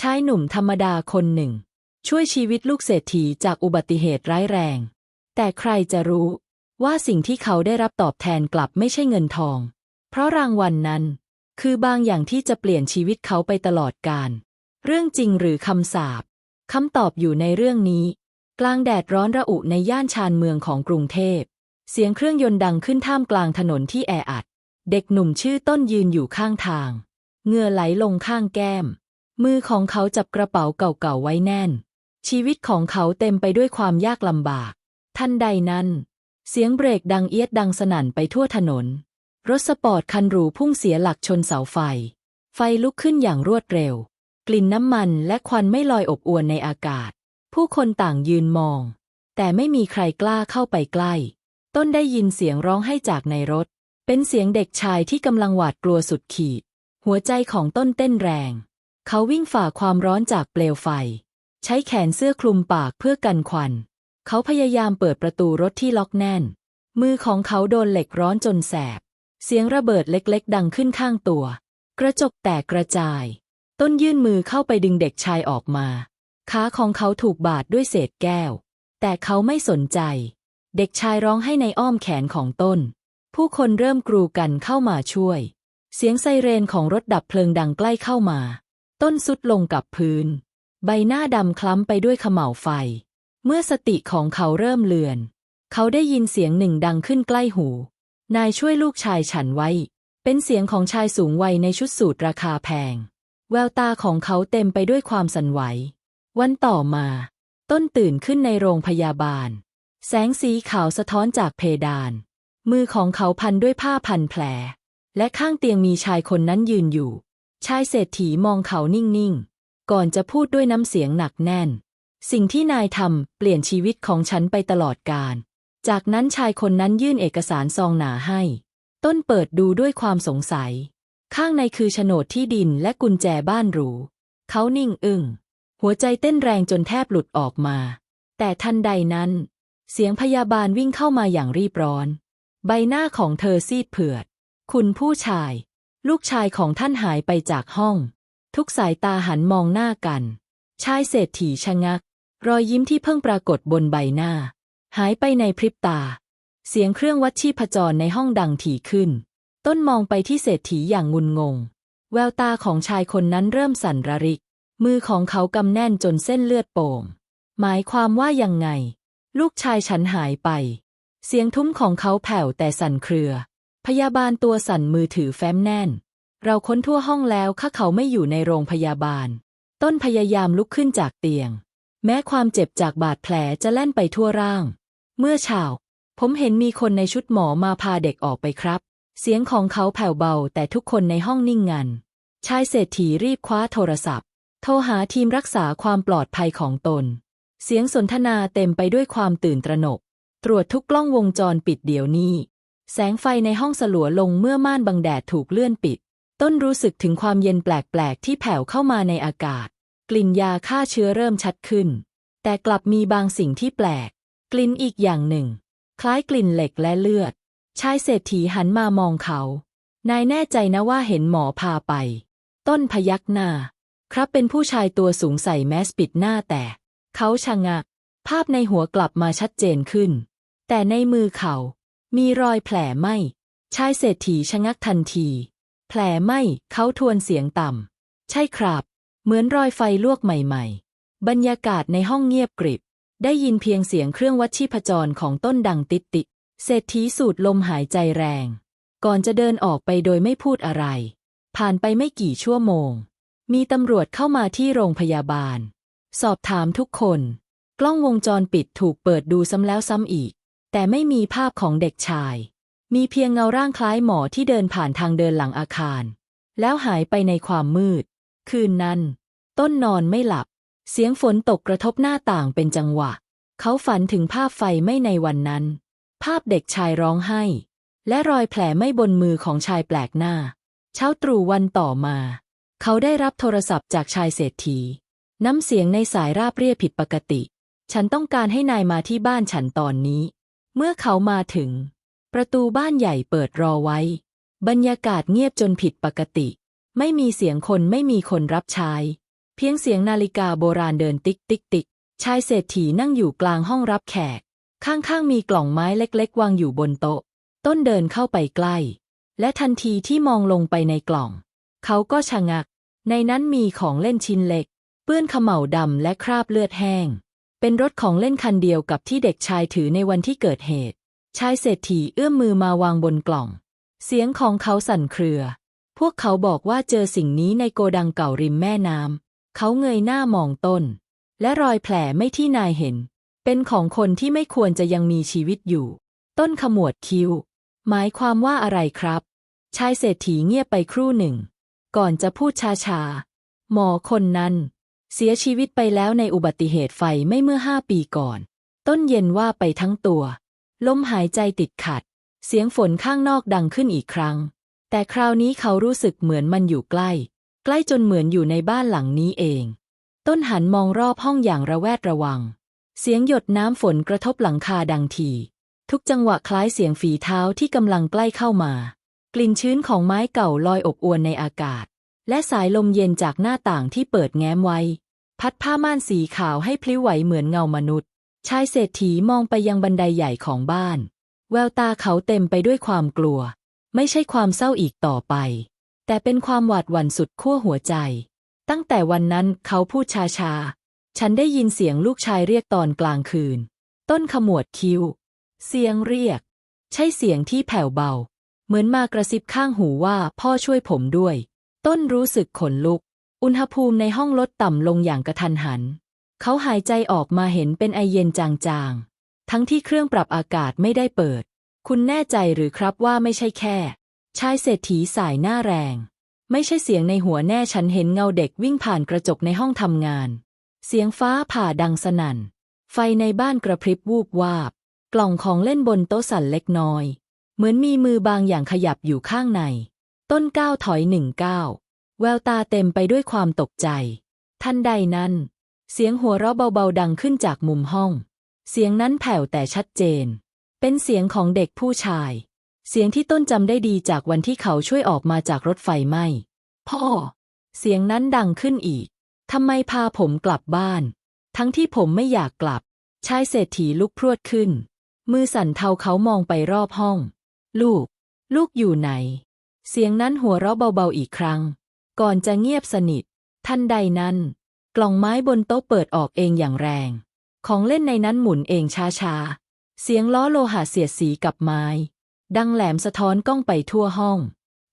ชายหนุ่มธรรมดาคนหนึ่ง ช่วยชีวิตลูกเศรษฐีจากอุบัติเหตุร้ายแรง แต่ใครจะรู้ว่าสิ่งที่เขาได้รับตอบแทนกลับไม่ใช่เงินทอง เพราะรางวัลนนั้น คือบางอย่างที่จะเปลี่ยนชีวิตเขาไปตลอดกาลเรื่องจริงหรือคำสาปคำตอบอยู่ในเรื่องนี้ กลางแดดร้อนระอุในย่านชานเมืองของกรุงเทพ เสียงเครื่องยนต์ดังขึ้นท่ามกลางถนนที่แออัด เด็กหนุ่มชื่อต้นยืนอยู่ข้างทาง เงื่อไหลลงข้างแก้ม มือของเขาจับกระเป๋าเก่าๆไว้แน่น ชีวิตของเขาเต็มไปด้วยความยากลำบาก ทันใดนั้น เสียงเบรกดังเอียดดังสนั่นไปทั่วถนน รถสปอร์ตคันหรูพุ่งเสียหลักชนเสาไฟ ไฟลุกขึ้นอย่างรวดเร็ว กลิ่นน้ำมันและควันไม่ลอยอบอวนในอากาศ ผู้คนต่างยืนมอง แต่ไม่มีใครกล้าเข้าไปใกล้ ต้นได้ยินเสียงร้องให้จากในรถ เป็นเสียงเด็กชายที่กำลังหวาดกลัวสุดขีด หัวใจของต้นเต้นแรง เขาวิ่งฝ่าความร้อนจากเปลวไฟ ใช้แขนเสื้อคลุมปากเพื่อกันควัน เขาพยายามเปิดประตูรถที่ล็อกแน่น มือของเขาโดนเหล็กร้อนจนแสบ เสียงระเบิดเล็กๆ ดังขึ้นข้างตัว กระจกแตกกระจาย ต้นยื่นมือเข้าไปดึงเด็กชายออกมา ขาของเขาถูกบาดด้วยเศษแก้ว แต่เขาไม่สนใจ เด็กชายร้องให้ในอ้อมแขนของต้น ผู้คนเริ่มกรูกันเข้ามาช่วย เสียงไซเรนของรถดับเพลิงดังใกล้เข้ามา ต้นสุดลงกับพื้น ใบหน้าดำคล้ำไปด้วยเขม่าไฟ เมื่อสติของเขาเริ่มเลือน เขาได้ยินเสียงหนึ่งดังขึ้นใกล้หู นายช่วยลูกชายฉันไว้ เป็นเสียงของชายสูงวัยในชุดสูทราคาแพง แววตาของเขาเต็มไปด้วยความสั่นไหว วันต่อมา ต้นตื่นขึ้นในโรงพยาบาล แสงสีขาวสะท้อนจากเพดาน มือของเขาพันด้วยผ้าพันแผล และข้างเตียงมีชายคนนั้นยืนอยู่ ชายเศรษฐีมองเขานิ่งๆ ก่อนจะพูดด้วยน้ำเสียงหนักแน่น สิ่งที่นายทำเปลี่ยนชีวิตของฉันไปตลอดกาล จากนั้นชายคนนั้นยื่นเอกสารซองหนาให้ ต้นเปิดดูด้วยความสงสัย ข้างในคือโฉนดที่ดินและกุญแจบ้านหรู เขานิ่งอึง้ง หัวใจเต้นแรงจนแทบหลุดออกมา แต่ทันใดนั้น เสียงพยาบาลวิ่งเข้ามาอย่างรีบร้อน ใบหน้าของเธอซีดเผือด คุณผู้ชาย ลูกชายของท่านหายไปจากห้อง ทุกสายตาหันมองหน้ากัน ชายเศรษฐีชะงัก รอยยิ้มที่เพิ่งปรากฏบนใบหน้า หายไปในพริบตา เสียงเครื่องวัดชีพจรในห้องดังถี่ขึ้น ต้นมองไปที่เศรษฐีอย่างงุนงง แววตาของชายคนนั้นเริ่มสั่นระริก มือของเขากำแน่นจนเส้นเลือดโป่ง หมายความว่ายังไง ลูกชายฉันหายไป เสียงทุ้มของเขาแผ่วแต่สั่นเครือ พยาบาลตัวสั่นมือถือแฟ้มแน่น เราค้นทั่วห้องแล้วข้าเขาไม่อยู่ในโรงพยาบาล ต้นพยายามลุกขึ้นจากเตียง แม้ความเจ็บจากบาดแผลจะแล่นไปทั่วร่าง เมื่อเช้าผมเห็นมีคนในชุดหมอมาพาเด็กออกไปครับ เสียงของเขาแผ่วเบาแต่ทุกคนในห้องนิ่งงัน ชายเศรษฐีรีบคว้าโทรศัพท์ โทรหาทีมรักษาความปลอดภัยของตน เสียงสนทนาเต็มไปด้วยความตื่นตระหนก ตรวจทุกกล้องวงจรปิดเดี๋ยวนี้ แสงไฟในห้องสลัวลงเมื่อม่านบังแดดถูกเลื่อนปิด ต้นรู้สึกถึงความเย็นแปลกๆ ที่แผ่วเข้ามาในอากาศ กลิ่นยาฆ่าเชื้อเริ่มชัดขึ้น แต่กลับมีบางสิ่งที่แปลก กลิ่นอีกอย่างหนึ่ง คล้ายกลิ่นเหล็กและเลือด ชายเศรษฐีหันมามองเขา นายแน่ใจนะว่าเห็นหมอพาไป ต้นพยักหน้า ครับเป็นผู้ชายตัวสูงใส่แมสปิดหน้าแต่ เขาชะงักภาพในหัวกลับมาชัดเจนขึ้น แต่ในมือเขา มีรอยแผลไหมชายเศรษฐีชะงักทันที แผลไหมเขาทวนเสียงต่ำ ใช่ครับ เหมือนรอยไฟลวกใหม่ๆ บรรยากาศในห้องเงียบกริบ ได้ยินเพียงเสียงเครื่องวัดชีพจรของต้นดังติดติดเศรษฐีสูดลมหายใจแรง ก่อนจะเดินออกไปโดยไม่พูดอะไร ผ่านไปไม่กี่ชั่วโมง มีตำรวจเข้ามาที่โรงพยาบาล สอบถามทุกคน กล้องวงจรปิดถูกเปิดดูซ้ำแล้วซ้ำอีก แต่ไม่มีภาพของเด็กชาย มีเพียงเงาร่างคล้ายหมอที่เดินผ่านทางเดินหลังอาคาร แล้วหายไปในความมืด คืนนั้น ต้นนอนไม่หลับ เสียงฝนตกกระทบหน้าต่างเป็นจังหวะ เขาฝันถึงภาพไฟไม่ในวันนั้น ภาพเด็กชายร้องไห้ และรอยแผลไม่บนมือของชายแปลกหน้า เช้าตรู่วันต่อมา เขาได้รับโทรศัพท์จากชายเศรษฐี น้ำเสียงในสายราบเรียบผิดปกติ ฉันต้องการให้นายมาที่บ้านฉันตอนนี้ เมื่อเขามาถึง ประตูบ้านใหญ่เปิดรอไว้ บรรยากาศเงียบจนผิดปกติ ไม่มีเสียงคนไม่มีคนรับใช้เพียงเสียงนาฬิกาโบราณเดินติ๊กติ๊กติ๊กชายเศรษฐีนั่งอยู่กลางห้องรับแขก ข้างๆมีกล่องไม้เล็กๆ วางอยู่บนโต๊ะ ต้นเดินเข้าไปใกล้ และทันทีที่มองลงไปในกล่อง เขาก็ชะงัก ในนั้นมีของเล่นชิ้นเล็ก เปื้อนขม่าดำและคราบเลือดแห้ง เป็นรถของเล่นคันเดียวกับที่เด็กชายถือในวันที่เกิดเหตุ ชายเศรษฐีเอื้อมมือมาวางบนกล่อง เสียงของเขาสั่นเครือ พวกเขาบอกว่าเจอสิ่งนี้ในโกดังเก่าริมแม่น้ำ เขาเงยหน้ามองต้น และรอยแผลไม่ที่นายเห็น เป็นของคนที่ไม่ควรจะยังมีชีวิตอยู่ ต้นขมวดคิ้ว หมายความว่าอะไรครับ ชายเศรษฐีเงียบไปครู่หนึ่ง ก่อนจะพูดช้าๆ หมอคนนั้น เสียชีวิตไปแล้วในอุบัติเหตุไฟไม่เมื่อห้าปีก่อน ต้นเย็นว่าไปทั้งตัว ลมหายใจติดขัด เสียงฝนข้างนอกดังขึ้นอีกครั้ง แต่คราวนี้เขารู้สึกเหมือนมันอยู่ใกล้ ใกล้จนเหมือนอยู่ในบ้านหลังนี้เอง ต้นหันมองรอบห้องอย่างระแวดระวัง เสียงหยดน้ำฝนกระทบหลังคาดังที ทุกจังหวะคล้ายเสียงฝีเท้าที่กำลังใกล้เข้ามากลิ่นชื้นของไม้เก่าลอยอบอวนในอากาศ และสายลมเย็นจากหน้าต่างที่เปิดแง้มไว้ พัดผ้าม่านสีขาวให้พลิ้วไหวเหมือนเงามนุษย์ ชายเศรษฐีมองไปยังบันไดใหญ่ของบ้าน แววตาเขาเต็มไปด้วยความกลัว ไม่ใช่ความเศร้าอีกต่อไป แต่เป็นความหวาดหวั่นสุดขั้วหัวใจ ตั้งแต่วันนั้นเขาพูดช้าๆ ฉันได้ยินเสียงลูกชายเรียกตอนกลางคืน ต้นขมวดคิ้ว เสียงเรียก ใช่เสียงที่แผ่วเบา เหมือนมากระซิบข้างหูว่าพ่อช่วยผมด้วย ต้นรู้สึกขนลุก อุณหภูมิในห้องลดต่ำลงอย่างกระทันหัน เขาหายใจออกมาเห็นเป็นไอเย็นจางๆ ทั้งที่เครื่องปรับอากาศไม่ได้เปิด คุณแน่ใจหรือครับว่าไม่ใช่แค่ ชายเศรษฐีสายหน้าแรง ไม่ใช่เสียงในหัวแน่ฉันเห็นเงาเด็กวิ่งผ่านกระจกในห้องทำงาน เสียงฟ้าผ่าดังสนั่น ไฟในบ้านกระพริบวูบวาบ กล่องของเล่นบนโต๊ะสั่นเล็กน้อย เหมือนมีมือบางอย่างขยับอยู่ข้างใน ต้นก้าวถอยหนึ่งก้าวแววตาเต็มไปด้วยความตกใจ ทันใดนั้น เสียงหัวเราะเบาๆดังขึ้นจากมุมห้อง เสียงนั้นแผ่วแต่ชัดเจน เป็นเสียงของเด็กผู้ชาย เสียงที่ต้นจำได้ดีจากวันที่เขาช่วยออกมาจากรถไฟไหมพ่อ เสียงนั้นดังขึ้นอีกทำไมพาผมกลับบ้าน ทั้งที่ผมไม่อยากกลับ ชายเศรษฐีลุกพรวดขึ้น มือสั่นเทาเขามองไปรอบห้อง ลูก ลูกอยู่ไหน เสียงนั้นหัวเราะเบาๆอีกครั้ง ก่อนจะเงียบสนิท ทันใดนั้น กล่องไม้บนโต๊ะเปิดออกเองอย่างแรง ของเล่นในนั้นหมุนเองช้าๆ เสียงล้อโลหะเสียดสีกับไม้ ดังแหลมสะท้อนกล้องไปทั่วห้อง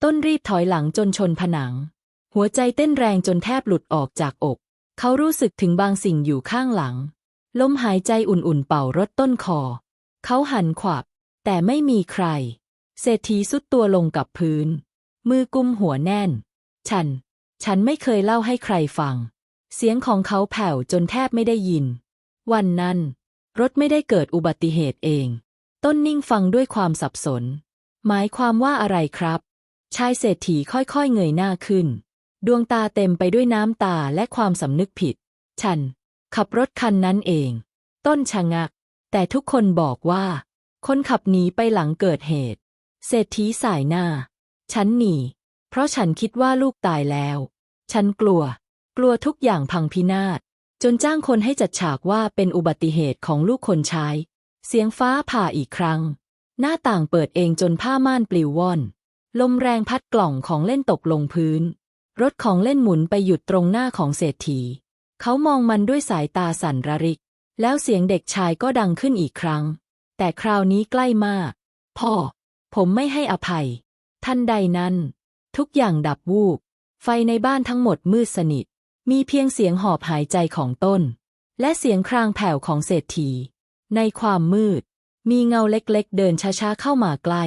ต้นรีบถอยหลังจนชนผนัง หัวใจเต้นแรงจนแทบหลุดออกจากอก เขารู้สึกถึงบางสิ่งอยู่ข้างหลัง ลมหายใจอุ่นๆเป่ารถต้นคอ เขาหันขวับ แต่ไม่มีใคร เศรษฐีสุดตัวลงกับพื้น มือกุมหัวแน่น ฉัน ฉันไม่เคยเล่าให้ใครฟัง เสียงของเขาแผ่วจนแทบไม่ได้ยิน วันนั้น รถไม่ได้เกิดอุบัติเหตุเอง ต้นนิ่งฟังด้วยความสับสน หมายความว่าอะไรครับ ชายเศรษฐีค่อยๆเงยหน้าขึ้น ดวงตาเต็มไปด้วยน้ำตาและความสำนึกผิด ฉัน ขับรถคันนั้นเอง ต้นชะงัก แต่ทุกคนบอกว่า คนขับหนีไปหลังเกิดเหตุ เศรษฐีสายหน้า ฉันหนี เพราะฉันคิดว่าลูกตายแล้ว ฉันกลัว กลัวทุกอย่างพังพินาศ จนจ้างคนให้จัดฉากว่าเป็นอุบัติเหตุของลูกคนใช้ เสียงฟ้าผ่าอีกครั้ง หน้าต่างเปิดเองจนผ้าม่านปลิวว่อน ลมแรงพัดกล่องของเล่นตกลงพื้น รถของเล่นหมุนไปหยุดตรงหน้าของเศรษฐี เขามองมันด้วยสายตาสั่นระริก แล้วเสียงเด็กชายก็ดังขึ้นอีกครั้ง แต่คราวนี้ใกล้มาก พ่อ ผมไม่ให้อภัย ทันใดนั้น ทุกอย่างดับวูบ ไฟในบ้านทั้งหมดมืดสนิท มีเพียงเสียงหอบหายใจของต้น และเสียงครางแผ่วของเศรษฐี ในความมืด มีเงาเล็กๆ เดินช้าๆเข้ามาใกล้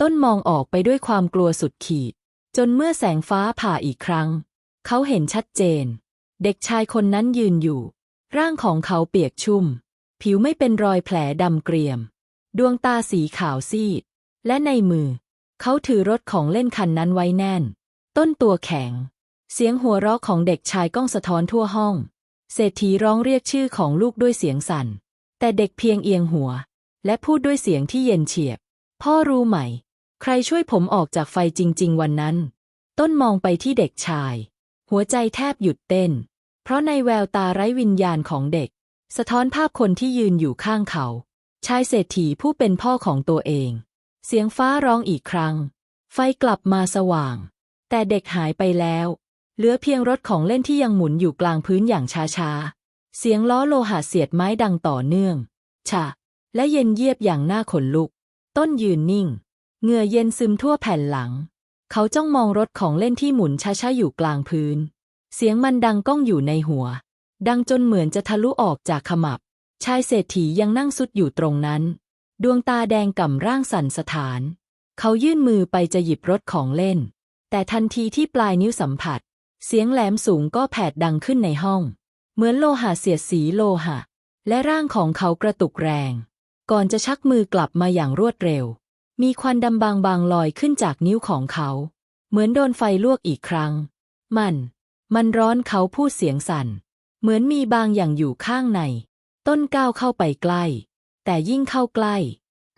ต้นมองออกไปด้วยความกลัวสุดขีด จนเมื่อแสงฟ้าผ่าอีกครั้ง เขาเห็นชัดเจน เด็กชายคนนั้นยืนอยู่ ร่างของเขาเปียกชุ่ม ผิวไม่เป็นรอยแผลดำเกรียม ดวงตาสีขาวซีด และในมือ เขาถือรถของเล่นคันนั้นไว้แน่น ต้นตัวแข็ง เสียงหัวเราะของเด็กชายก้องสะท้อนทั่วห้อง เศรษฐีร้องเรียกชื่อของลูกด้วยเสียงสั่น แต่เด็กเพียงเอียงหัว และพูดด้วยเสียงที่เย็นเฉียบ พ่อรู้ไหม ใครช่วยผมออกจากไฟจริง ๆ วันนั้น ต้นมองไปที่เด็กชาย หัวใจแทบหยุดเต้น เพราะในแววตาไร้วิญญาณของเด็ก สะท้อนภาพคนที่ยืนอยู่ข้างเขาชายเศรษฐีผู้เป็นพ่อของตัวเอง เสียงฟ้าร้องอีกครั้ง ไฟกลับมาสว่าง แต่เด็กหายไปแล้ว เหลือเพียงรถของเล่นที่ยังหมุนอยู่กลางพื้นอย่างช้าๆ เสียงล้อโลหะเสียดไม้ดังต่อเนื่อง ฉะ และเย็นเยียบอย่างน่าขนลุก ต้นยืนนิ่ง เหงื่อเย็นซึมทั่วแผ่นหลัง เขาจ้องมองรถของเล่นที่หมุนช้าๆอยู่กลางพื้น เสียงมันดังก้องอยู่ในหัว ดังจนเหมือนจะทะลุออกจากขมับ ชายเศรษฐียังนั่งสุดอยู่ตรงนั้น ดวงตาแดงก่ำร่างสั่นสถาน เขายื่นมือไปจะหยิบรถของเล่น แต่ทันทีที่ปลายนิ้วสัมผัส เสียงแหลมสูงก็แผดดังขึ้นในห้อง เหมือนโลหะเสียดสีโลหะ และร่างของเขากระตุกแรง ก่อนจะชักมือกลับมาอย่างรวดเร็ว มีควันดำบางๆลอยขึ้นจากนิ้วของเขา เหมือนโดนไฟลวกอีกครั้ง มัน มันร้อนเขาพูดเสียงสั่น เหมือนมีบางอย่างอยู่ข้างใน ต้นก้าวเข้าไปใกล้ แต่ยิ่งเข้าใกล้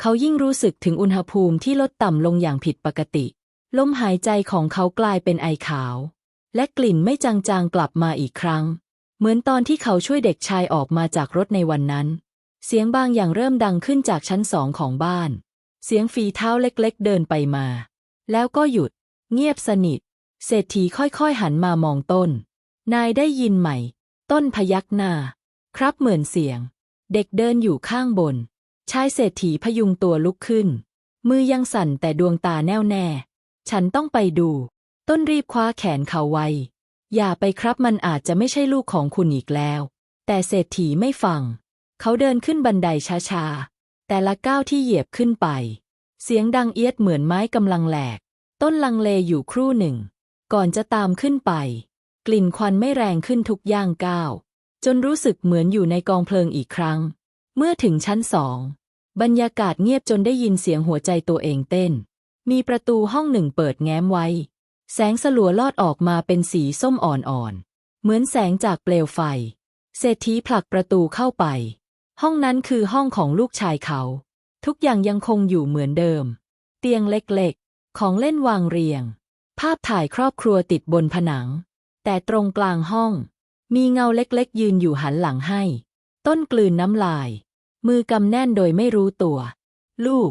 เขายิ่งรู้สึกถึงอุณหภูมิที่ลดต่ำลงอย่างผิดปกติ ลมหายใจของเขากลายเป็นไอขาว และกลิ่นไม่จางๆกลับมาอีกครั้ง เหมือนตอนที่เขาช่วยเด็กชายออกมาจากรถในวันนั้น เสียงบางอย่างเริ่มดังขึ้นจากชั้นสองของบ้าน เสียงฝีเท้าเล็กๆ เดินไปมา แล้วก็หยุด เงียบสนิท เศรษฐีค่อยๆหันมามองต้น นายได้ยินไหม ต้นพยักหน้า ครับเหมือนเสียง เด็กเดินอยู่ข้างบน ชายเศรษฐีพยุงตัวลุกขึ้น มือยังสั่นแต่ดวงตาแน่วแน่ ฉันต้องไปดู ต้นรีบคว้าแขนเขาไว้ อย่าไปครับมันอาจจะไม่ใช่ลูกของคุณอีกแล้ว แต่เศรษฐีไม่ฟัง เขาเดินขึ้นบันไดช้าๆ แต่ละก้าวที่เหยียบขึ้นไป เสียงดังเอียดเหมือนไม้กำลังแหลก ต้นลังเลอยู่ครู่หนึ่ง ก่อนจะตามขึ้นไป กลิ่นควันไม่แรงขึ้นทุกย่างก้าว จนรู้สึกเหมือนอยู่ในกองเพลิงอีกครั้ง เมื่อถึงชั้นสอง บรรยากาศเงียบจนได้ยินเสียงหัวใจตัวเองเต้น มีประตูห้องหนึ่งเปิดแง้มไว้ แสงสลัวลอดออกมาเป็นสีส้มอ่อนๆ เหมือนแสงจากเปลวไฟ เศรษฐีผลักประตูเข้าไป ห้องนั้นคือห้องของลูกชายเขา ทุกอย่างยังคงอยู่เหมือนเดิม เตียงเล็กๆ ของเล่นวางเรียง ภาพถ่ายครอบครัวติดบนผนัง แต่ตรงกลางห้อง มีเงาเล็กๆ ยืนอยู่หันหลังให้ ต้นกลืนน้ำลาย มือกำแน่นโดยไม่รู้ตัว ลูก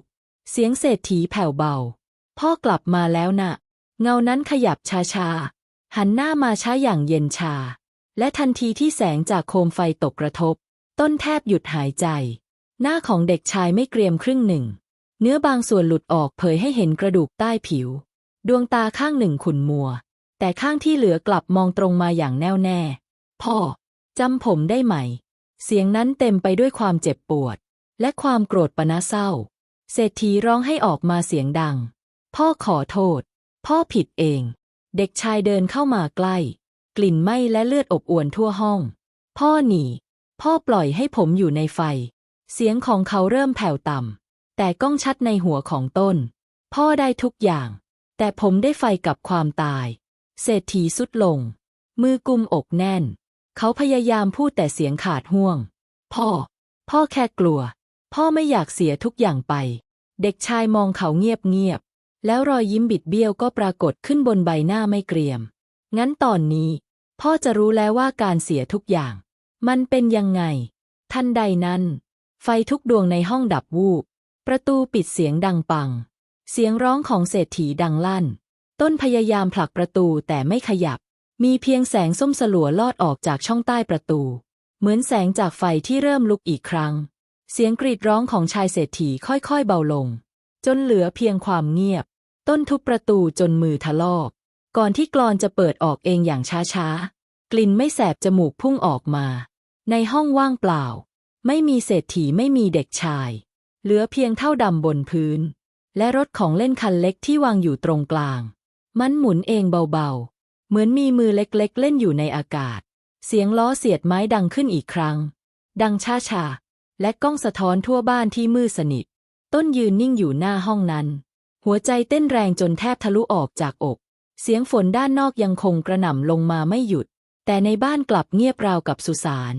เสียงเศรษฐีแผ่วเบา พ่อกลับมาแล้วนะ่ะ เงานั้นขยับช้าๆ หันหน้ามาช้าอย่างเย็นชา และทันทีที่แสงจากโคมไฟตกกระทบ ต้นแทบหยุดหายใจ หน้าของเด็กชายไม่เกรียมครึ่งหนึ่ง เนื้อบางส่วนหลุดออกเผยให้เห็นกระดูกใต้ผิว ดวงตาข้างหนึ่งขุ่นมัว แต่ข้างที่เหลือกลับมองตรงมาอย่างแน่วแน่ พ่อ จำผมได้ไหม เสียงนั้นเต็มไปด้วยความเจ็บปวด และความโกรธปนะเศร้า เศรษฐีร้องให้ออกมาเสียงดัง พ่อขอโทษ พ่อผิดเอง เด็กชายเดินเข้ามาใกล้ กลิ่นไหม้และเลือดอบอวนทั่วห้อง พ่อหนี พ่อปล่อยให้ผมอยู่ในไฟ เสียงของเขาเริ่มแผ่วต่ำ แต่ก้องชัดในหัวของต้น พ่อได้ทุกอย่าง แต่ผมได้ไฟกับความตาย เศรษฐีสุดลง มือกุมอกแน่น เขาพยายามพูดแต่เสียงขาดห่วง พ่อ พ่อแค่กลัว พ่อไม่อยากเสียทุกอย่างไป เด็กชายมองเขาเงียบๆ แล้วรอยยิ้มบิดเบี้ยวก็ปรากฏขึ้นบนใบหน้าไม่เกรียม งั้นตอนนี้ พ่อจะรู้แล้วว่าการเสียทุกอย่าง มันเป็นยังไง ทันใดนั้น ไฟทุกดวงในห้องดับวูบ ประตูปิดเสียงดังปัง เสียงร้องของเศรษฐีดังลั่น ต้นพยายามผลักประตูแต่ไม่ขยับ มีเพียงแสงส้มสลัวลอดออกจากช่องใต้ประตู เหมือนแสงจากไฟที่เริ่มลุกอีกครั้ง เสียงกรีดร้องของชายเศรษฐีค่อยๆเบาลง จนเหลือเพียงความเงียบ ต้นทุบประตูจนมือทะลอก ก่อนที่กรอนจะเปิดออกเองอย่างช้าๆ กลิ่นไม่แสบจมูกพุ่งออกมา ในห้องว่างเปล่า ไม่มีเศรษฐีไม่มีเด็กชาย เหลือเพียงเท่าดำบนพื้น และรถของเล่นคันเล็กที่วางอยู่ตรงกลาง มันหมุนเองเบาๆ เหมือนมีมือเล็กๆ เล่นอยู่ในอากาศ เสียงล้อเสียดไม้ดังขึ้นอีกครั้ง ดังช้าๆ และก้องสะท้อนทั่วบ้านที่มืดสนิท ต้นยืนนิ่งอยู่หน้าห้องนั้น หัวใจเต้นแรงจนแทบทะลุออกจากอก เสียงฝนด้านนอกยังคงกระหน่ำลงมาไม่หยุด แต่ในบ้านกลับเงียบราวกับสุสาน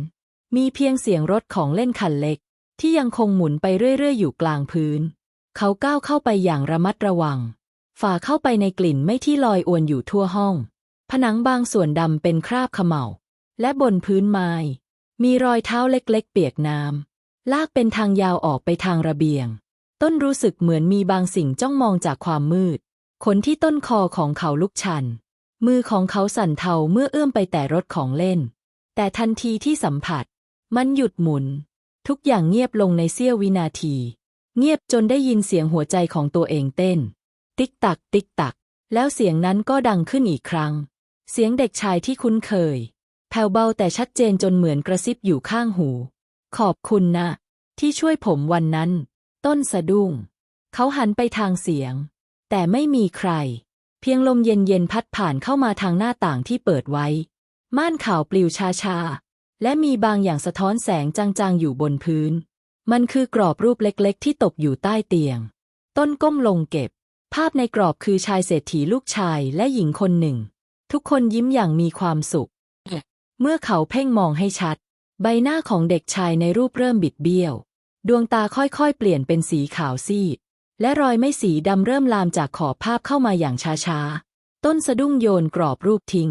มีเพียงเสียงรถของเล่นคันเล็ก ที่ยังคงหมุนไปเรื่อยๆ อยู่กลางพื้น เขาก้าวเข้าไปอย่างระมัดระวัง ฝ่าเข้าไปในกลิ่นไม่ที่ลอยอวนอยู่ทั่วห้อง ผนังบางส่วนดำเป็นคราบขม่าและบนพื้นไม้ มีรอยเท้าเล็กๆ เปียกน้ำลากเป็นทางยาวออกไปทางระเบียง ต้นรู้สึกเหมือนมีบางสิ่งจ้องมองจากความมืด ขนที่ต้นคอของเขาลุกชัน มือของเขาสั่นเทาเมื่อเอื้อมไปแต่รถของเล่น แต่ทันทีที่สัมผัส มันหยุดหมุน ทุกอย่างเงียบลงในเสี้ยววินาที เงียบจนได้ยินเสียงหัวใจของตัวเองเต้น ติ๊กตัก ติ๊กตัก แล้วเสียงนั้นก็ดังขึ้นอีกครั้ง เสียงเด็กชายที่คุ้นเคย แผ่วเบาแต่ชัดเจนจนเหมือนกระซิบอยู่ข้างหู ขอบคุณนะ ที่ช่วยผมวันนั้น ต้นสะดุ้ง เขาหันไปทางเสียง แต่ไม่มีใคร เพียงลมเย็นๆพัดผ่านเข้ามาทางหน้าต่างที่เปิดไว้ ม่านขาวปลิวชาๆ และมีบางอย่างสะท้อนแสงจางๆ อยู่บนพื้น มันคือกรอบรูปเล็กๆ ที่ตกอยู่ใต้เตียง ต้นก้มลงเก็บ ภาพในกรอบคือชายเศรษฐีลูกชายและหญิงคนหนึ่ง ทุกคนยิ้มอย่างมีความสุข เมื่อเขาเพ่งมองให้ชัด ใบหน้าของเด็กชายในรูปเริ่มบิดเบี้ยว ดวงตาค่อยๆ เปลี่ยนเป็นสีขาวซีด และรอยไม่สีดำเริ่มลามจากขอบภาพเข้ามาอย่างช้าๆ ต้นสะดุ้งโยนกรอบรูปทิ้ง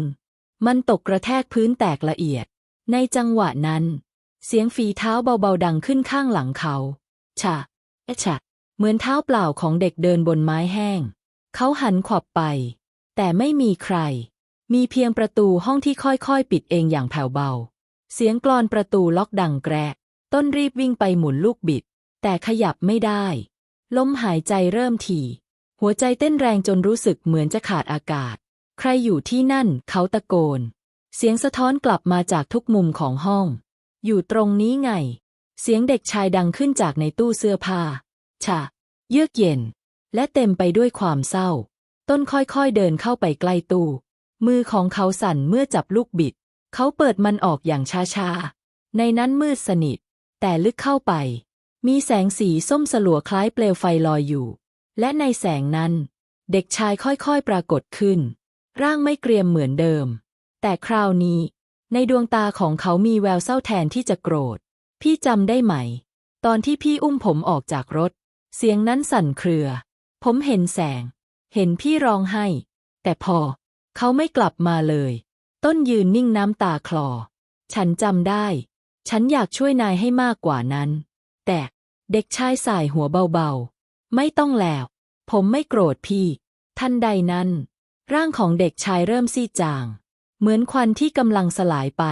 มันตกกระแทกพื้นแตกละเอียด ในจังหวะนั้น เสียงฝีเท้าเบาๆดังขึ้นข้างหลังเขาฉะเอะฉะเหมือนเท้าเปล่าของเด็กเดินบนไม้แห้ง เขาหันขวับไป แต่ไม่มีใคร มีเพียงประตูห้องที่ค่อยๆ ปิดเองอย่างแผ่วเบา เสียงกลอนประตูล็อกดังแกรก ต้นรีบวิ่งไปหมุนลูกบิด แต่ขยับไม่ได้ ลมหายใจเริ่มถี่ หัวใจเต้นแรงจนรู้สึกเหมือนจะขาดอากาศ ใครอยู่ที่นั่นเขาตะโกน เสียงสะท้อนกลับมาจากทุกมุมของห้อง อยู่ตรงนี้ไง เสียงเด็กชายดังขึ้นจากในตู้เสื้อผ้าฉะเยือกเย็น และเต็มไปด้วยความเศร้า ต้นค่อยๆเดินเข้าไปใกล้ตู้ มือของเขาสั่นเมื่อจับลูกบิด เขาเปิดมันออกอย่างช้าๆ ในนั้นมืดสนิท แต่ลึกเข้าไป มีแสงสีส้มสลัวคล้ายเปลวไฟลอยอยู่ และในแสงนั้น เด็กชายค่อยๆปรากฏขึ้น ร่างไม่เกรียมเหมือนเดิม แต่คราวนี้ ในดวงตาของเขามีแววเศร้าแทนที่จะโกรธ พี่จำได้ไหม ตอนที่พี่อุ้มผมออกจากรถ เสียงนั้นสั่นเครือ ผมเห็นแสง เห็นพี่ร้องไห้ แต่พอ เขาไม่กลับมาเลย ต้นยืนนิ่งน้ำตาคลอ ฉันจำได้ ฉันอยากช่วยนายให้มากกว่านั้น แต่เด็กชายสายหัวเบาๆ ไม่ต้องแล้ว ผมไม่โกรธพี่ ทันใดนั้น ร่างของเด็กชายเริ่มซีดจาง เหมือนควันที่กำลังสลายไป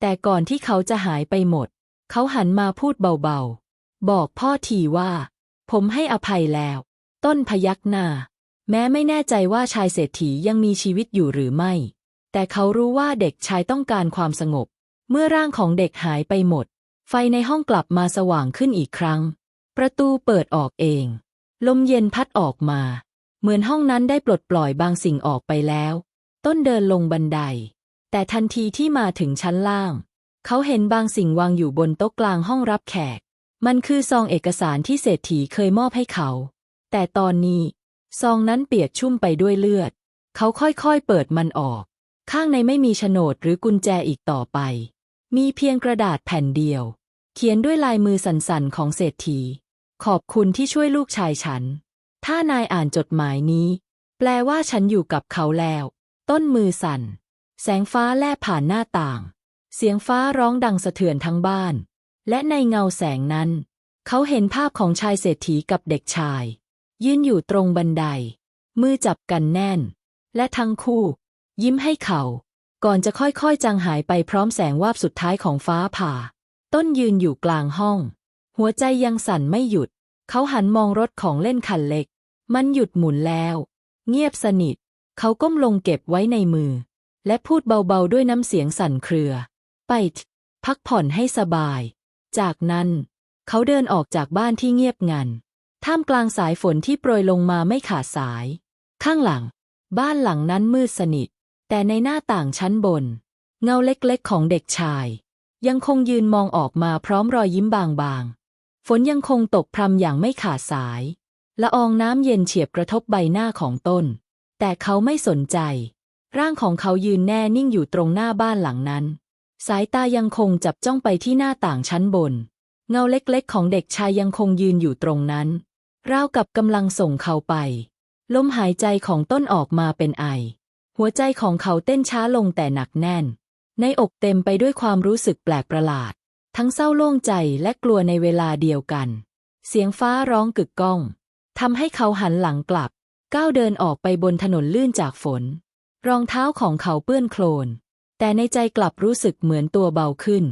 แต่ก่อนที่เขาจะหายไปหมด เขาหันมาพูดเบาๆ บอกพ่อทีว่า ผมให้อภัยแล้ว ต้นพยักหน้า แม้ไม่แน่ใจว่าชายเศรษฐียังมีชีวิตอยู่หรือไม่ แต่เขารู้ว่าเด็กชายต้องการความสงบ เมื่อร่างของเด็กหายไปหมด ไฟในห้องกลับมาสว่างขึ้นอีกครั้ง ประตูเปิดออกเอง ลมเย็นพัดออกมา เหมือนห้องนั้นได้ปลดปล่อยบางสิ่งออกไปแล้ว ต้นเดินลงบันได แต่ทันทีที่มาถึงชั้นล่าง เขาเห็นบางสิ่งวางอยู่บนโต๊ะกลางห้องรับแขก มันคือซองเอกสารที่เศรษฐีเคยมอบให้เขา แต่ตอนนี้ ซองนั้นเปียกชุ่มไปด้วยเลือด เขาค่อยๆเปิดมันออก ข้างในไม่มีโฉนดหรือกุญแจอีกต่อไป มีเพียงกระดาษแผ่นเดียว เขียนด้วยลายมือสั่นๆของเศรษฐี ขอบคุณที่ช่วยลูกชายฉัน ถ้านายอ่านจดหมายนี้ แปลว่าฉันอยู่กับเขาแล้ว ต้นมือสั่น แสงฟ้าแลบผ่านหน้าต่าง เสียงฟ้าร้องดังสะเทือนทั้งบ้าน และในเงาแสงนั้น เขาเห็นภาพของชายเศรษฐีกับเด็กชาย ยืนอยู่ตรงบันได มือจับกันแน่น และทั้งคู่ ยิ้มให้เขา ก่อนจะค่อยๆจางหายไปพร้อมแสงวาบสุดท้ายของฟ้าผ่า ต้นยืนอยู่กลางห้อง หัวใจยังสั่นไม่หยุด เขาหันมองรถของเล่นคันเล็ก มันหยุดหมุนแล้ว เงียบสนิท เขาก้มลงเก็บไว้ในมือ และพูดเบาๆด้วยน้ำเสียงสั่นเครือ ไปพักผ่อนให้สบาย จากนั้น เขาเดินออกจากบ้านที่เงียบงัน ท่ามกลางสายฝนที่โปรยลงมาไม่ขาดสาย ข้างหลัง บ้านหลังนั้นมืดสนิท แต่ในหน้าต่างชั้นบน เงาเล็กๆของเด็กชาย ยังคงยืนมองออกมาพร้อมรอยยิ้มบางๆ ฝนยังคงตกพรำอย่างไม่ขาดสาย ละอองน้ำเย็นเฉียบกระทบใบหน้าของต้น แต่เขาไม่สนใจ ร่างของเขายืนแน่นิ่งอยู่ตรงหน้าบ้านหลังนั้น สายตายังคงจับจ้องไปที่หน้าต่างชั้นบน เงาเล็กๆของเด็กชายยังคงยืนอยู่ตรงนั้น ราวกับกำลังส่งเขาไป ลมหายใจของต้นออกมาเป็นไอ หัวใจของเขาเต้นช้าลงแต่หนักแน่น ในอกเต็มไปด้วยความรู้สึกแปลกประหลาด ทั้งเศร้าโล่งใจและกลัวในเวลาเดียวกัน เสียงฟ้าร้องกึกก้องทำให้เขาหันหลังกลับ ก้าวเดินออกไปบนถนนลื่นจากฝน รองเท้าของเขาเปื้อนโคลน แต่ในใจกลับรู้สึกเหมือนตัวเบาขึ้น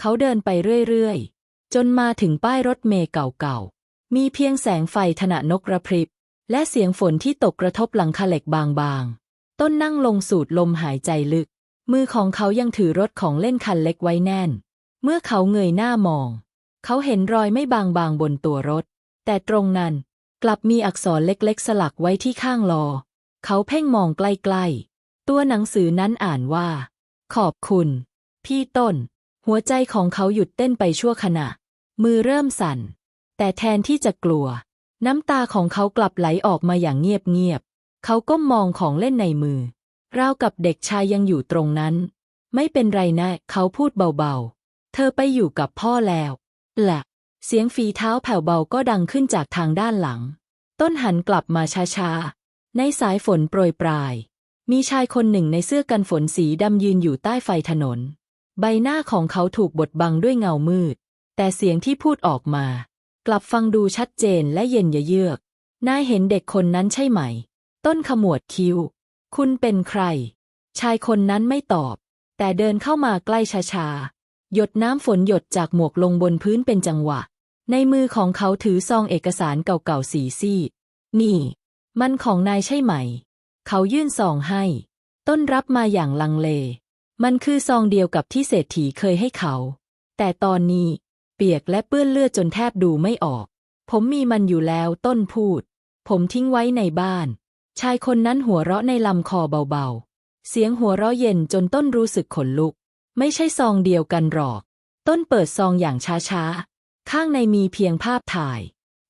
เขาเดินไปเรื่อยๆ จนมาถึงป้ายรถเมล์เก่าๆ มีเพียงแสงไฟถนะนกระพริบ และเสียงฝนที่ตกกระทบหลังคาเหล็กบางๆ ต้นนั่งลงสูดลมหายใจลึก มือของเขายังถือรถของเล่นคันเล็กไว้แน่น เมื่อเขาเงยหน้ามอง เขาเห็นรอยไม่บางๆบนตัวรถ แต่ตรงนั้นกลับมีอักษรเล็กๆ สลักไว้ที่ข้างลอ เขาเพ่งมองใกล้ๆ ตัวหนังสือนั้นอ่านว่า ขอบคุณ พี่ต้น หัวใจของเขาหยุดเต้นไปชั่วขณะ มือเริ่มสั่น แต่แทนที่จะกลัว น้ำตาของเขากลับไหลออกมาอย่างเงียบๆ เขาก้มมองของเล่นในมือ ราวกับเด็กชายยังอยู่ตรงนั้น ไม่เป็นไรนะ เขาพูดเบาๆ เธอไปอยู่กับพ่อแล้วแหละเสียงฝีเท้าแผ่วเบาก็ดังขึ้นจากทางด้านหลัง ต้นหันกลับมาช้าๆ ในสายฝนโปรยปลาย มีชายคนหนึ่งในเสื้อกันฝนสีดำยืนอยู่ใต้ไฟถนน ใบหน้าของเขาถูกบดบังด้วยเงามืด แต่เสียงที่พูดออกมา กลับฟังดูชัดเจนและเย็นเยือก นายเห็นเด็กคนนั้นใช่ไหม ต้นขมวดคิ้ว คุณเป็นใคร ชายคนนั้นไม่ตอบ แต่เดินเข้ามาใกล้ช้าๆ หยดน้ำฝนหยดจากหมวกลงบนพื้นเป็นจังหวะ ในมือของเขาถือซองเอกสารเก่าๆสีซีดนี่ มันของนายใช่ไหม เขายื่นซองให้ ต้นรับมาอย่างลังเล มันคือซองเดียวกับที่เศรษฐีเคยให้เขา แต่ตอนนี้ เปียกและเปื้อนเลือดจนแทบดูไม่ออก ผมมีมันอยู่แล้วต้นพูด ผมทิ้งไว้ในบ้าน ชายคนนั้นหัวเราะในลำคอเบาๆ เสียงหัวเราะเย็นจนต้นรู้สึกขนลุก ไม่ใช่ซองเดียวกันหรอก ต้นเปิดซองอย่างช้าๆ ข้างในมีเพียงภาพถ่าย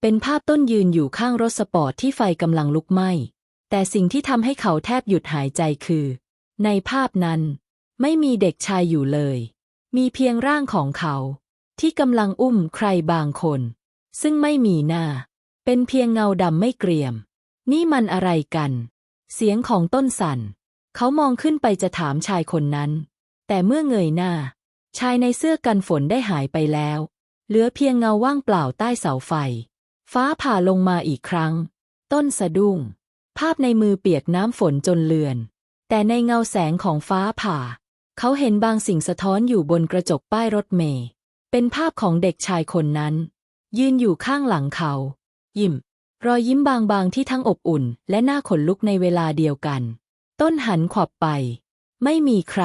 เป็นภาพต้นยืนอยู่ข้างรถสปอร์ตที่ไฟกำลังลุกไหม้ แต่สิ่งที่ทำให้เขาแทบหยุดหายใจคือ ในภาพนั้น ไม่มีเด็กชายอยู่เลย มีเพียงร่างของเขา ที่กำลังอุ้มใครบางคน ซึ่งไม่มีหน้า เป็นเพียงเงาดำไม่เกรียม นี่มันอะไรกัน เสียงของต้นสันเขามองขึ้นไปจะถามชายคนนั้น แต่เมื่อเงยหน้า ชายในเสื้อกันฝนได้หายไปแล้ว เหลือเพียงเงาว่างเปล่าใต้เสาไฟ ฟ้าผ่าลงมาอีกครั้ง ต้นสะดุ้ง ภาพในมือเปียกน้ำฝนจนเลือน แต่ในเงาแสงของฟ้าผ่า เขาเห็นบางสิ่งสะท้อนอยู่บนกระจกป้ายรถเมล์ เป็นภาพของเด็กชายคนนั้น ยืนอยู่ข้างหลังเขา ยิ้ม รอยยิ้มบางๆที่ทั้งอบอุ่น และน่าขนลุกในเวลาเดียวกัน ต้นหันขวับไป ไม่มีใคร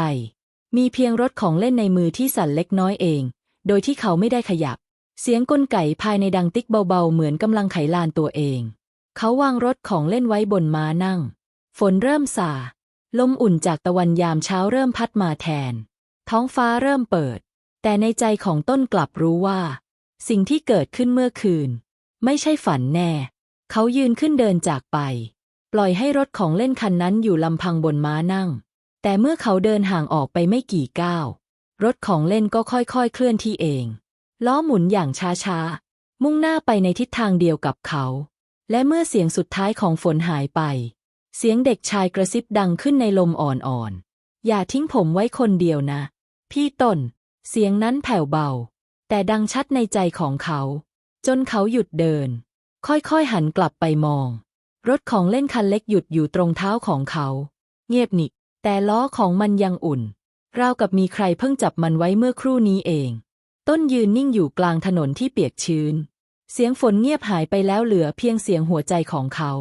มีเพียงรถของเล่นในมือที่สั่นเล็กน้อยเอง โดยที่เขาไม่ได้ขยับ เสียงกลไกภายในดังติ๊กเบาๆ เหมือนกำลังไขลานตัวเอง เขาวางรถของเล่นไว้บนม้านั่ง ฝนเริ่มสาลมอุ่นจากตะวันยามเช้าเริ่มพัดมาแทน ท้องฟ้าเริ่มเปิด แต่ในใจของต้นกลับรู้ว่า สิ่งที่เกิดขึ้นเมื่อคืน ไม่ใช่ฝันแน่ เขายืนขึ้นเดินจากไป ปล่อยให้รถของเล่นคันนั้นอยู่ลำพังบนม้านั่ง แต่เมื่อเขาเดินห่างออกไปไม่กี่ก้าว รถของเล่นก็ค่อยๆเคลื่อนที่เอง ล้อหมุนอย่างช้าๆ มุ่งหน้าไปในทิศทางเดียวกับเขา และเมื่อเสียงสุดท้ายของฝนหายไป เสียงเด็กชายกระซิบดังขึ้นในลมอ่อนๆ อย่าทิ้งผมไว้คนเดียวนะ พี่ต้น เสียงนั้นแผ่วเบา แต่ดังชัดในใจของเขา จนเขาหยุดเดิน ค่อยๆหันกลับไปมอง รถของเล่นคันเล็กหยุดอยู่ตรงเท้าของเขา เงียบหนิแต่ล้อของมันยังอุ่น ราวกับมีใครเพิ่งจับมันไว้เมื่อครู่นี้เอง ต้นยืนนิ่งอยู่กลางถนนที่เปียกชื้น เสียงฝนเงียบหายไปแล้วเหลือเพียงเสียงหัวใจของเขา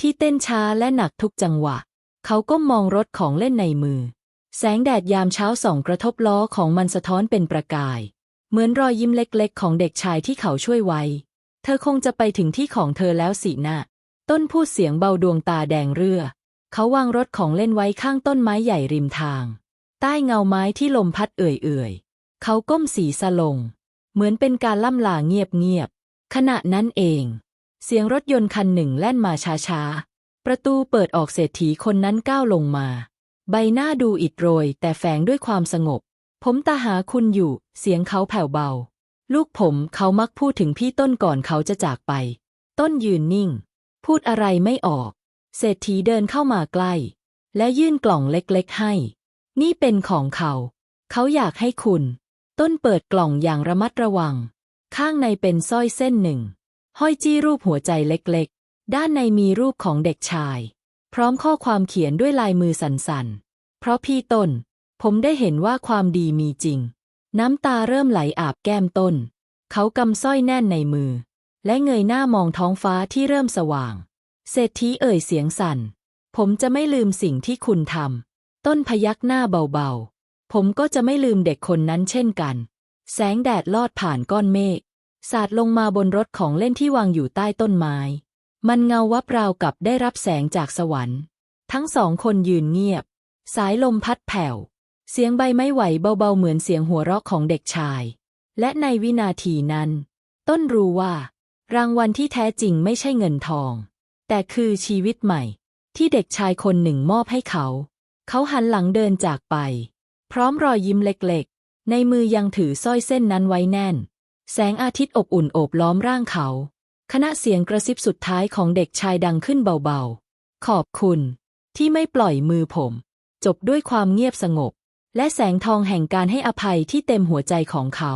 ที่เต้นช้าและหนักทุกจังหวะ เขาก็มองรถของเล่นในมือ แสงแดดยามเช้าส่องกระทบล้อของมันสะท้อนเป็นประกาย เหมือนรอยยิ้มเล็กๆ ของเด็กชายที่เขาช่วยไว้ เธอคงจะไปถึงที่ของเธอแล้วสินะต้นพูดเสียงเบาดวงตาแดงเรือ เขาวางรถของเล่นไว้ข้างต้นไม้ใหญ่ริมทาง ใต้เงาไม้ที่ลมพัดเอื่อยๆ เขาก้มศีรษะลง เหมือนเป็นการล่ำลาเงียบๆ ขณะนั้นเอง เสียงรถยนต์คันหนึ่งแล่นมาช้าๆ ประตูเปิดออกเศรษฐีคนนั้นก้าวลงมา ใบหน้าดูอิดโรย แต่แฝงด้วยความสงบ ผมตาหาคุณอยู่ เสียงเขาแผ่วเบา ลูกผมเขามักพูดถึงพี่ต้นก่อนเขาจะจากไป ต้นยืนนิ่ง พูดอะไรไม่ออก เศรษฐีเดินเข้ามาใกล้ และยื่นกล่องเล็กๆให้ นี่เป็นของเขา เขาอยากให้คุณ ต้นเปิดกล่องอย่างระมัดระวัง ข้างในเป็นสร้อยเส้นหนึ่ง ห้อยจี้รูปหัวใจเล็กๆ ด้านในมีรูปของเด็กชาย พร้อมข้อความเขียนด้วยลายมือสั่นๆ เพราะพี่ต้น ผมได้เห็นว่าความดีมีจริง น้ำตาเริ่มไหลอาบแก้มต้น เขากำสร้อยแน่นในมือ และเงยหน้ามองท้องฟ้าที่เริ่มสว่าง เศรษฐีเอ่ยเสียงสั่น ผมจะไม่ลืมสิ่งที่คุณทำ ต้นพยักหน้าเบาๆ ผมก็จะไม่ลืมเด็กคนนั้นเช่นกัน แสงแดดลอดผ่านก้อนเมฆสาดลงมาบนรถของเล่นที่วางอยู่ใต้ต้นไม้ มันเงาวับราวกับได้รับแสงจากสวรรค์ ทั้งสองคนยืนเงียบ สายลมพัดแผ่ว เสียงใบไม้ไหวเบาๆเหมือนเสียงหัวเราะของเด็กชาย และในวินาทีนั้น ต้นรู้ว่า รางวัลที่แท้จริงไม่ใช่เงินทอง แต่คือชีวิตใหม่ ที่เด็กชายคนหนึ่งมอบให้เขา เขาหันหลังเดินจากไป พร้อมรอยยิ้มเล็กๆ ในมือยังถือสร้อยเส้นนั้นไว้แน่น แสงอาทิตย์อบอุ่นโอบล้อมร่างเขา คณะเสียงกระซิบสุดท้ายของเด็กชายดังขึ้นเบาๆ ขอบคุณ ที่ไม่ปล่อยมือผม จบด้วยความเงียบสงบ และแสงทองแห่งการให้อภัยที่เต็มหัวใจของเขา